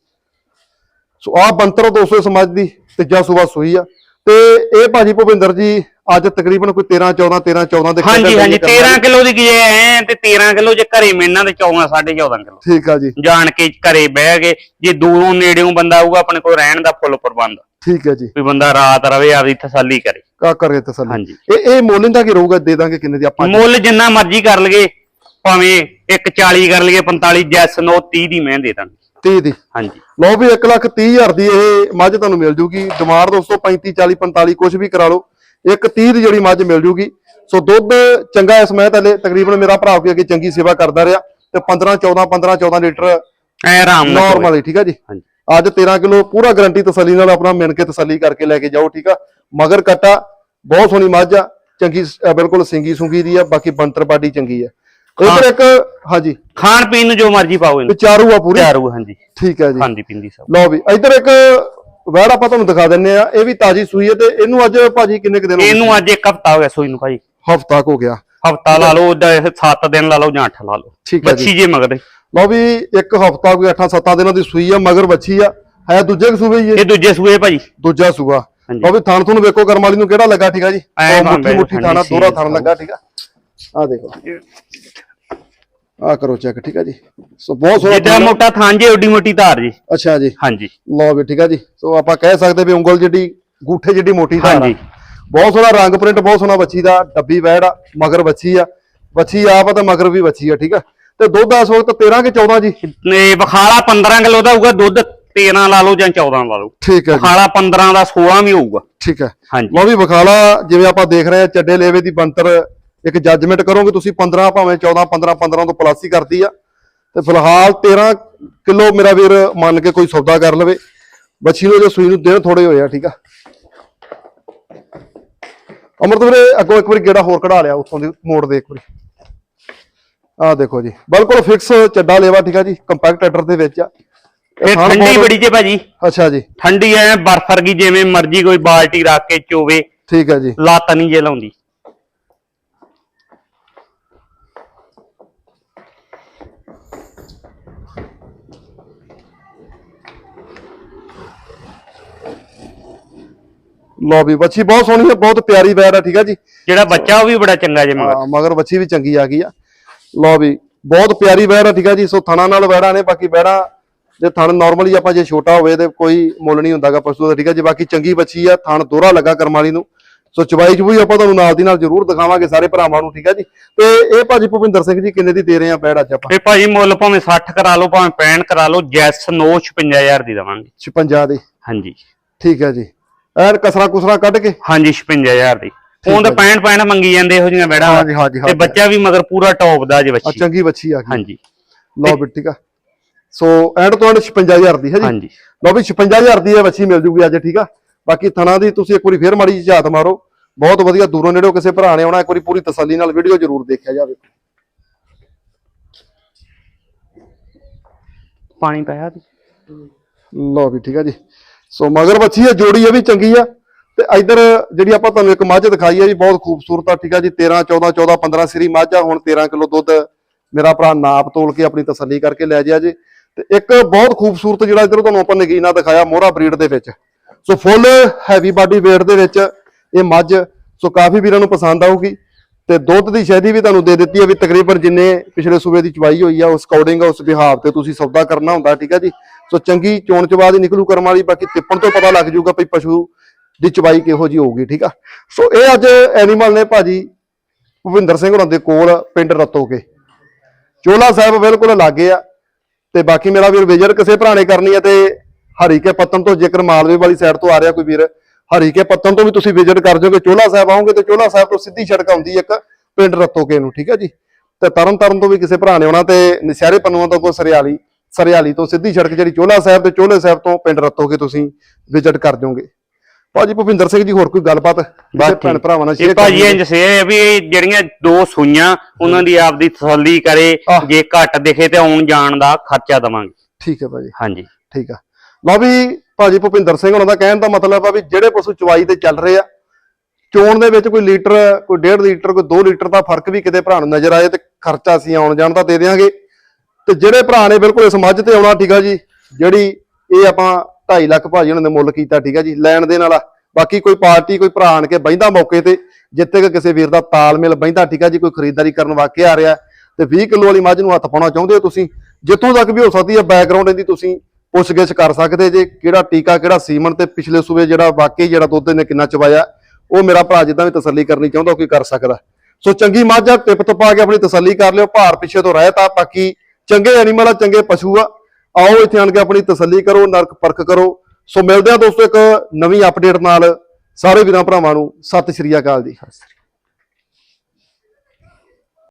ਸੋ ਆਹ ਬੰਤਰ 200 ਸਮਾਜ ਦੀ ਤੀਜਾ ਸੂਬਾ ਸੂਈ ਆ। ਤੇ ਇਹ ਭਾਜੀ ਭੁਪਿੰਦਰ ਜੀ ਅੱਜ ਤਕਰੀਬਨ ਕੋਈ 13 14 13 14 ਦੇ ਹਾਂਜੀ ਹਾਂਜੀ ਡਈ ਹੈ 13 ਕਿਲੋ ਦੀ ਕੀ ਐ ਤੇ 13 ਕਿਲੋ ਜੇ ਘਰੇ ਮਿਲਣਾ ਤੇ 14 14.5 ਕਿਲੋ। ਠੀਕ ਆ ਜੀ। ਜਾਣ ਕੇ ਘਰੇ ਬਹਿ ਕੇ ਜੇ ਦੂਰੋਂ ਨੇੜਿਓਂ ਬੰਦਾ ਆਊਗਾ ਆਪਣੇ ਕੋਲ ਰਹਿਣ ਦਾ ਫੁੱਲ ਪ੍ਰਬੰਧ। ਠੀਕ ਹੈ ਜੀ। ਵੀ ਬੰਦਾ ਰਾਤ ਰਵੇ ਆਪਦੀ ਤਸੱਲੀ ਕਰੇ। ਕਾ ਕਰੇ ਤਸੱਲੀ। ਹਾਂਜੀ। ਇਹ ਇਹ ਮੁੱਲ ਦਾ ਕੀ ਰਹੂਗਾ? ਦੇ ਦਾਂਗੇ ਕਿੰਨੇ ਦੀ ਆਪਾਂ ਮੁੱਲ ਜਿੰਨਾ ਮਰਜ਼ੀ ਕਰ ਲਈਏ। ਭਾਵੇਂ 140 ਕਰ ਲਈਏ 45 ਜੈਸ ਨੋ 30 ਦੀ ਮੈਂ ਦੇ ਦਾਂਗੇ। 30 ਦੀ? ਹਾਂਜੀ। ਲਓ ਵੀ 1 ਲੱਖ 30 ਹਜ਼ਾਰ ਦੀ ਇਹ ਮੱਝ ਤੁਹਾਨੂੰ ਮਿਲ ਜੂਗੀ। ਡਿਮਾਂਡ ਦੋਸਤੋ 35 40 45 ਕੁਝ ਵੀ ਕਰਾ ਲਓ। ਇੱਕ 30 ਦੀ ਜਿਹੜੀ ਮੱਝ ਮਿਲ ਜੂਗੀ। ਸੋ ਦੁੱਧ ਚੰਗਾ ਇਸ ਮੈਂ ਥੱਲੇ ਤਕਰੀਬਨ ਮੇਰਾ ਭਰਾ ਵੀ ਅੱਗੇ ਚੰਗੀ ਸੇਵਾ ਕਰਦਾ ਰਿਹਾ ਤੇ 15 14 15 14 ਲੀਟਰ ਐ ਆਰਾਮ ਨਾਲ ਨਾਰਮਲ ਹੀ ਠੀਕ ਆ ਜੀ? ਹਾਂਜੀ। ਅੱਜ 13 ਕਿਲੋ ਪੂਰਾ ਗਰੰਟੀ ਤਸੱਲੀ ਨਾਲ ਆਪਣਾ ਮਿਣ ਕੇ ਤਸੱਲੀ ਕਰਕੇ ਲੈ ਕੇ ਜਾਓ ਠੀਕ ਆ? ਮਗਰ ਕਟਾ ਬਹੁਤ ਸੋਹਣੀ ਮੱਝ ਆ। ਚੰਗੀ ਬਿਲਕੁਲ ਸਿੰਗੀ ਸੁੰਗੀ ਦੀ ਆ ਬਾਕੀ ਬੰਤਰ ਬਾਡੀ ਚੰਗੀ ਆ। ਇਧਰ ਇੱਕ ਹਾਂਜੀ। ਖਾਣ ਪੀਣ ਨੂੰ ਜੋ ਮਰਜ਼ੀ ਪਾਓ ਇਹਨੂੰ। ਚਾਰੂ ਆ ਪੂਰੀ? ਤਿਆਰੂ ਹਾਂਜੀ। ਠੀਕ ਹੈ ਜੀ। ਖਾਂਦੀ ਪਿੰਦੀ ਸਭ। ਲਓ ਵੀ ਇਧਰ ਇੱਕ ਵੈੜ ਆਪਾਂ ਤੁਹਾਨੂੰ ਦਿਖਾ ਦਿੰਨੇ ਆ ਇਹ ਵੀ ਤਾਜੀ ਸੂਈ ਹੈ ਤੇ ਇਹਨੂੰ ਅੱਜ ਭਾਜੀ ਕਿੰਨੇ ਕੁ ਦਿਨ ਹੋ ਇਹਨੂੰ ਅੱਜ ਇੱਕ ਹਫਤਾ ਹੋ ਗਿਆ ਸੋਈ ਨੂੰ ਭਾਜੀ। ਹਫਤਾ ਹੋ ਗਿਆ। ਹਫਤਾ ਲਾ ਲਓ 7 ਦਿਨ ਲਾ ਲਓ ਜਾਂ 8 ਲਾ ਲਓ। ਠੀਕ ਹੈ ਜੀ। ਬੱਚੀ ਜੇ ਮਗਰ। ਲਓ ਵੀ ਇੱਕ ਹਫਤਾ ਕੋਈ 8-7 ਦਿਨਾਂ ਦੀ ਸੂਈ ਆ ਮਗਰ ਬੱਚੀ ਆ। ਹੈ ਦੂਜੇ ਕੁ ਸੂਬੇ ਹੀ ਇਹ? ਦੂਜੇ ਸੂਏ ਭਾਜੀ। ਦੂਜਾ ਸੂਆ। ਹਾਂਜੀ। ਲਓ ਵੀ ਥਣ ਤੁਹਾਨੂੰ ਵੇਖੋ ਕਰਮ ਵਾਲੀ ਨੂੰ ਕਿਹੜਾ ਲੱਗਾ ਠੀਕ ਆ ਜੀ? ਮੁੱਠੀ ਮੁੱਠੀ ਥਾਣਾ ਸੀ। ਥਣ ਲੱਗਾ ਠੀਕ ਆ? ਆ ਦੇਖੋ। ਆ ਕਰੋ ਚੈੱਕ ਠੀਕ ਆ ਜੀ? ਸੋ ਬਹੁਤ ਸੋਹਣਾ ਜਿੱਦਾਂ ਥਣ ਆ। ਮੋਟਾ ਥਾਂ ਜੇ ਓਡੀ ਮੋਟੀ ਧਾਰ ਜੀ। ਅੱਛਾ ਜੀ। ਹਾਂਜੀ। ਲਓ ਵੀ ਠੀਕ ਆ ਜੀ। ਸੋ ਆਪਾਂ ਕਹਿ ਸਕਦੇ ਵੀ ਉਂਗਲ ਜਿੱਡੀ ਗੂਠੇ ਜਿੱਡੀ ਮੋਟੀ ਧਾਰ ਆ। ਹਾਂਜੀ। ਬਹੁਤ ਸੋਹਣਾ ਰੰਗ ਪ੍ਰਿੰਟ ਬਹੁਤ ਸੋਹਣਾ ਬੱਚੀ ਦਾ ਡੱਬੀ ਵੈੜ ਆ ਮਗਰ ਬੱਚੀ ਆ। ਬੱਚੀ ਆਪ ਆ ਤੇ ਮਗਰ ਵੀ ਬੱਚੀ ਆ ਠੀਕ ਆ। ਤੇ ਦੁੱਧ ਇਸ ਵਕਤ 13 ਕਿ 14 ਜੀ? ਇਹ ਬਖਾਲਾ 15 ਕਿਲੋ ਦਾ ਹੋਊਗਾ ਦੁੱਧ 13 ਲਾ ਲਓ ਜਾਂ 14 ਲਾ ਲਓ। ਠੀਕ ਹੈ ਜੀ। ਬਖਾਲਾ 15 ਦਾ 16 ਵੀ ਹੋਊਗਾ। ਠੀਕ ਹੈ ਹਾਂਜੀ। ਲਓ ਵੀ ਵਿਖਾਲਾ ਜਿਵੇਂ ਆਪਾਂ ਦੇਖ ਰਹੇ ਆ ਚੱਡੇ ਲੇਵੇ ਦੀ ਬੰਤਰ ਇੱਕ ਜੱਜਮੈਂਟ ਕਰੋਗੇ ਤੁਸੀਂ 15 ਭਾਵੇਂ 14 15 15 ਤੋਂ ਪਲੱਸ ਹੀ ਕਰਦੀ ਆ। ਤੇ ਫਿਲਹਾਲ 13 ਕਿਲੋ ਮੇਰਾ ਵੀਰ ਮੰਨ ਕੇ ਕੋਈ ਸੌਦਾ ਕਰ ਲਵੇ। ਬੱਚੀ ਨੂੰ ਜੇ ਸੂਈ ਨੂੰ ਦਿਨ ਥੋੜੇ ਹੋਏ ਆ ਠੀਕ ਆ। ਅਮਰਤ ਵੀਰੇ ਅੱਗੋਂ ਇੱਕ ਵਾਰੀ ਗੇੜਾ ਹੋਰ ਕਢਾ ਲਿਆ ਉੱਥੋਂ ਦੀ ਮੋੜ ਦੇ ਇੱਕ ਵਾਰੀ। ਆਹ ਦੇਖੋ ਜੀ ਬਿਲਕੁਲ ਫਿਕਸ ਚੱਡਾ ਲੇਵਾ ਠੀਕ ਆ ਜੀ ਕੰਪੈਕਟ ਐਡਰ ਦੇ ਵਿੱਚ ਆ। ਇਹ ਠੰਡੀ ਬੜੀ ਜੇ ਭਾਜੀ। ਅੱਛਾ ਜੀ। ਠੰਡੀ ਐ ਬਰਫ ਵਰਗੀ ਜਿਵੇਂ ਮਰਜ਼ੀ ਕੋਈ ਬਾਲਟੀ ਰੱਖ ਕੇ ਚੋਵੇ। ਠੀਕ ਹੈ ਜੀ। ਲੱਤ ਨਹੀਂ ਜੇ ਲਾਉਂਦੀ। ਲਓ ਵੀ ਬੱਚੀ ਬਹੁਤ ਸੋਹਣੀ ਹੈ ਬਹੁਤ ਪਿਆਰੀ ਵੈੜ ਆ ਠੀਕ ਆ ਜੀ। ਜਿਹੜਾ ਬੱਚਾ ਉਹ ਵੀ ਬੜਾ ਚੰਗਾ ਜੇ ਮਗਰ। ਹਾਂ, ਮਗਰ ਬੱਚੀ ਵੀ ਚੰਗੀ ਆ ਗਈ ਆ। ਲਓ ਵੀ ਬਹੁਤ ਪਿਆਰੀ ਵੈੜ ਆ ਠੀਕ ਆ ਜੀ। ਸੋ ਥਣਾ ਨਾਲ ਵੈੜਾਂ ਨੇ ਬਾਕੀ ਵੈੜਾਂ ਜੇ ਥਣ ਨਾਰਮਲੀ ਆਪਾਂ ਜੇ ਛੋਟਾ ਹੋਵੇ ਤੇ ਕੋਈ ਮੁੱਲ ਨਹੀਂ ਹੁੰਦਾਗਾ ਪਸ਼ੂ ਦਾ ਠੀਕ ਆ ਜੀ। ਬਾਕੀ ਚੰਗੀ ਬੱਚੀ ਆ ਥਣ ਦੋਹਰਾ ਲੱਗਾ ਕਰਮ ਵਾਲੀ ਨੂੰ। ਸੋ ਚਵਾਈ ਚਬੂਈ ਆਪਾਂ ਤੁਹਾਨੂੰ ਨਾਲ ਦੀ ਨਾਲ ਜ਼ਰੂਰ ਦਿਖਾਵਾਂਗੇ ਸਾਰੇ ਭਰਾਵਾਂ ਨੂੰ ਠੀਕ ਆ ਜੀ। ਤੇ ਇਹ ਭਾਜੀ ਭੁਪਿੰਦਰ ਸਿੰਘ ਜੀ ਕਿੰਨੇ ਦੀ ਦੇ ਰਹੇ ਆ ਵੈੜ ਅੱਜ ਆਪਾਂ? ਇਹ ਭਾਜੀ ਮੁੱਲ ਭਾਵੇਂ 60 ਕਰਾ ਲਓ ਭਾਵੇਂ 65 ਕਰਾ ਲਓ ਜੈਸ ਨੋ 56000 ਦੀ ਦਵਾਂਗੇ। 56 ਦੀ। ਹਾਂਜੀ। ਠੀਕ ਹੈ ਜੀ। ਐਨ ਕਸਰਾ ਕੁਸਰਾ ਕੱਢ ਕੇ? ਹਾਂਜੀ 56000 ਦੀ। ਉਹ ਤਾਂ 65 65 ਮੰਗੀ ਜਾਂਦੇ ਇਹੋ ਜਿਹੀਆਂ ਬੈੜਾਂ ਹਾਂਜੀ, ਹਾਂਜੀ, ਤੇ। ਬੱਚਾ ਵੀ ਮਗਰ ਪੂਰਾ ਟੌਪ ਦਾ ਜੇ ਆ ਬੱਚੀ। ਚੰਗੀ ਬੱਚੀ ਆ ਗਈ। ਹਾਂਜੀ। ਲਓ ਠੀਕ ਆ। ਸੋ ਐਂਡ ਤੋਂ ਐਂਡ 56000 ਦੀ ਹੈ ਜੀ। ਹਾਂਜੀ। ਲਓ ਵੀ 56000 ਦੀ ਇਹ ਬੱਚੀ ਮਿਲ ਜੂਗੀ ਅੱਜ ਠੀਕ ਆ। ਬਾਕੀ ਥਣਾ ਦੀ ਤੁਸੀਂ ਇੱਕ ਵਾਰੀ ਫੇਰ ਮਾੜੀ ਜਿਹੀ ਝਾਤ ਮਾਰੋ। ਬਹੁਤ ਵਧੀਆ ਦੂਰੋਂ ਨੇੜੋਂ ਕਿਸੇ ਭਰਾ ਨੇ ਆਉਣਾ ਇੱਕ ਵਾਰੀ ਪੂਰੀ ਤਸੱਲੀ ਨਾਲ ਵੀਡੀਓ ਜ਼ਰੂਰ ਦੇਖਿਆ ਜਾਵੇ। ਪਾਣੀ ਪਾਇਆ ਤੇ ਲਓ ਵੀ ਠੀਕ ਆ ਜੀ। ਸੋ ਮਗਰ ਬੱਚੀ ਹੈ, ਜੋੜੀ ਇਹ ਵੀ ਚੰਗੀ ਆ। ਤੇ ਇਧਰ ਜਿਹੜੀ ਆਪਾਂ ਤੁਹਾਨੂੰ ਇੱਕ ਮੱਝ ਦਿਖਾਈ ਹੈ ਜੀ, ਬਹੁਤ ਖੂਬਸੂਰਤ ਆ, ਠੀਕ ਆ ਜੀ। 13 14 14 15 ਸਰੀ ਮੱਝ ਆ। ਹੁਣ 13 ਕਿਲੋ ਦੁੱਧ ਮੇਰਾ ਭਰਾ ਨਾਪ ਤੋਲ ਕੇ ਆਪਣੀ ਤਸੱਲੀ ਕਰਕੇ ਲੈ ਜਿਆ ਜੀ। ਤੇ ਇੱਕ ਬਹੁਤ ਖੂਬਸੂਰਤ ਜਿਹੜਾ ਇਧਰ ਤੁਹਾਨੂੰ ਆਪਾਂ ਨਗੀਨਾ ਦਿਖਾਇਆ, ਮੋਹਰਾ ਬਰੀਡ ਦੇ ਵਿੱਚ। So full heavy body weight ਦੇ ਵਿੱਚ ਇਹ ਮੱਝ, ਸੋ ਕਾਫੀ ਵੀਰਾਂ ਨੂੰ ਪਸੰਦ ਆਊਗੀ। ਤੇ ਦੁੱਧ ਦੀ ਸ਼ੈਦੀ ਵੀ ਤੁਹਾਨੂੰ ਦੇ ਦਿੱਤੀ ਹੈ ਵੀ ਤਕਰੀਬਨ ਜਿੰਨੇ ਪਿਛਲੇ ਸੂਬੇ ਦੀ ਚਵਾਈ ਹੋਈ ਆ, ਉਸ ਅਕੋਰਡਿੰਗ ਉਸ ਵਿਹਾਰ ਤੇ ਤੁਸੀਂ ਸੌਦਾ ਕਰਨਾ ਹੁੰਦਾ, ਠੀਕ ਆ ਜੀ। ਸੋ ਚੰਗੀ ਚੋਣ ਚਵਾ ਦੀ ਨਿਕਲੂ ਕਰਮ ਵਾਲੀ ਬਾਕੀ ਤਿੱਪਣ ਤੋਂ ਪਤਾ ਲੱਗ ਜਾਊਗਾ ਵੀ ਪਸ਼ੂ ਦੀ ਚਵਾਈ ਕਿਹੋ ਜੀ ਹੋਊਗੀ, ਠੀਕ ਆ? ਸੋ ਇਹ ਅੱਜ ਐਨੀਮਲ ਨੇ ਭਾਜੀ ਭੁਪਿੰਦਰ ਸਿੰਘ ਹੋਰਾਂ ਦੇ ਕੋਲ ਪਿੰਡ ਰਤੋਕੇ। ਚੋਲਾ ਸਾਹਿਬ ਬਿਲਕੁਲ ਲਾਗੇ ਆ ਤੇ ਬਾਕੀ ਮੇਰਾ ਵੀਰ ਵਿਜਿਟ ਕਿਸੇ ਭਰਾ ਨੇ ਕਰਨੀ ਹੈ ਤੇ ਹਰੀਕੇ ਪੱਤਨ ਤੋਂ ਜੇਕਰ ਮਾਲਵੇ ਵਾਲੀ ਸਾਈਡ ਤੋਂ ਆ ਰਿਹਾ ਕੋਈ ਵੀਰ, ਹਰੀਕੇ ਪੱਤਨ ਤੋਂ ਵੀ ਤੁਸੀਂ ਵਿਜ਼ਿਟ ਕਰ ਜਾਓਗੇ। ਚੋਲਾ ਸਾਹਿਬ ਆਓਗੇ ਤੇ ਚੋਲਾ ਸਾਹਿਬ ਤੋਂ ਸਿੱਧੀ ਸੜਕ ਆਉਂਦੀ ਹੈ ਇੱਕ ਪਿੰਡ ਰਤੋਕੇ ਨੂੰ, ਠੀਕ ਹੈ ਜੀ? ਤੇ ਤਰਨ ਤਾਰਨ ਤੋਂ ਵੀ ਕਿਸੇ ਭਰਾ ਨੇ ਆਉਣਾ ਤੇ ਨਸ਼ਹਿਰੇ ਪੰਨੂਆਂ ਤੋਂ ਕੋ ਸਰਿਆਲੀ ਸਰਿਆਲੀ ਤੋਂ ਸਿੱਧੀ ਸੜਕ ਜਿਹੜੀ ਚੋਲਾ ਸਾਹਿਬ ਤੇ ਚੋਲੇ ਸਾਹਿਬ ਤੋਂ ਪਿੰਡ ਰਤੋਕੇ ਤੁਸੀਂ ਵਿਜ਼ਿਟ ਕਰ ਜਾਓਗੇ। ਭਾਜੀ ਭੁਪਿੰਦਰ ਸਿੰਘ ਜੀ ਹੋਰ ਕੋਈ ਗੱਲਬਾਤ ਠੀਕ। ਭੈਣ ਭਰਾਵਾਂ ਨਾਲ ਸ਼ੇਅਰ ਭਾਜੀ ਇੰਜ ਸੇ ਵੀ ਇਹ ਜਿਹੜੀਆਂ ਦੋ ਸੂਈਆਂ ਉਹਨਾਂ ਦੀ ਆਪਦੀ ਤਸੱਲੀ ਕਰੇ। ਜੇ ਘੱਟ ਦਿਖੇ ਤੇ ਆਉਣ ਜਾਣ ਦਾ ਖਰਚਾ ਦਵਾਂਗੇ। ਠੀਕ ਹੈ ਭਾਜੀ। ਹਾਂਜੀ। ਠੀਕ ਆ। ਲਓ ਵੀ ਭਾਜੀ ਭੁਪਿੰਦਰ ਸਿੰਘ ਉਹਨਾਂ ਦਾ ਕਹਿਣ ਦਾ ਮਤਲਬ ਆ ਵੀ ਜਿਹੜੇ ਪਸ਼ੂ ਚਵਾਈ ਤੇ ਚੱਲ ਰਹੇ ਆ ਚੋਣ ਦੇ ਵਿੱਚ ਕੋਈ ਲੀਟਰ ਕੋਈ 1.5 ਲੀਟਰ ਕੋਈ 2 ਲੀਟਰ ਦਾ ਫ਼ਰਕ ਵੀ ਕਿਤੇ ਭਰਾ ਨੂੰ ਨਜ਼ਰ ਆਏ ਤੇ ਖਰਚਾ ਅਸੀਂ ਆਉਣ ਜਾਣ ਦਾ ਦੇ ਦੇਵਾਂਗੇ ਤੇ ਜਿਹੜੇ ਭਰਾ ਨੇ ਬਿਲਕੁਲ ਇਸ ਮੱਝ ਤੇ ਆਉਣਾ, ਠੀਕ ਆ ਜੀ, ਜਿਹੜੀ ਇਹ ਆਪਾਂ 2.5 ਲੱਖ ਭਾਜੀ ਉਹਨਾਂ ਨੇ ਮੁੱਲ ਕੀਤਾ, ਠੀਕ ਆ ਜੀ, ਲੈਣ ਦੇਣ ਵਾਲਾ। ਬਾਕੀ ਕੋਈ ਪਾਰਟੀ, ਕੋਈ ਭਰਾ ਆਣ ਕੇ ਬਹਿੰਦਾ ਮੌਕੇ ਤੇ, ਜਿੱਥੇ ਕਿ ਕਿਸੇ ਵੀਰ ਦਾ ਤਾਲਮੇਲ ਬਹਿੰਦਾ, ਠੀਕ ਆ ਜੀ, ਕੋਈ ਖਰੀਦਦਾਰੀ ਕਰਨ ਵਾਕੇ ਆ ਰਿਹਾ, ਤੇ 20 ਕਿਲੋ ਵਾਲੀ ਮੱਝ ਨੂੰ ਹੱਥ ਪਾਉਣਾ ਚਾਹੁੰਦੇ ਹੋ ਤੁਸੀਂ? ਜਿੱਥੋਂ ਤੱਕ ਵੀ ਹੋ ਸਕਦੀ ਹੈ ਬੈਕਗ੍ਰਾਉਂਡ ਇਹਦੀ ਤੁਸੀਂ ਪੁੱਛਗਿੱਛ ਕਰ ਸਕਦੇ ਜੇ, ਕਿਹੜਾ ਟੀਕਾ, ਕਿਹੜਾ ਸੀਮਨ ਤੇ ਪਿਛਲੇ ਸੂਬੇ ਜਿਹੜਾ ਵਾਕਈ ਜਿਹੜਾ ਦੁੱਧ ਨੇ ਕਿੰਨਾ ਚਵਾਇਆ ਉਹ ਮੇਰਾ ਭਰਾ ਜਿੱਦਾਂ ਵੀ ਤਸੱਲੀ ਕਰਨੀ ਚਾਹੁੰਦਾ ਉਹ ਕੋਈ ਕਰ ਸਕਦਾ। ਸੋ ਚੰਗੀ ਮੱਝ ਆ ਟਿਪ ਤੋਂ ਪਾ ਕੇ ਆਪਣੀ ਤਸੱਲੀ ਕਰ ਲਿਓ, ਭਾਰ ਪਿੱਛੇ ਤੋਂ ਰਹਿ ਤਾਂ ਬਾਕੀ ਚੰਗੇ ਐਨੀਮਲ ਆ, ਚੰਗੇ ਪਸ਼ੂ ਆ। ਆਓ ਇੱਥੇ ਆਣ ਕੇ ਆਪਣੀ ਤਸੱਲੀ ਕਰੋ, ਨਰਕ ਪਰਖ ਕਰੋ। ਸੋ ਮਿਲਦੇ ਆ ਦੋਸਤੋ ਇੱਕ ਨਵੀਂ ਅਪਡੇਟ ਨਾਲ। ਸਾਰੇ ਵੀਰਾਂ ਭਰਾਵਾਂ ਨੂੰ ਸਤਿ ਸ਼੍ਰੀ ਅਕਾਲ ਜੀ।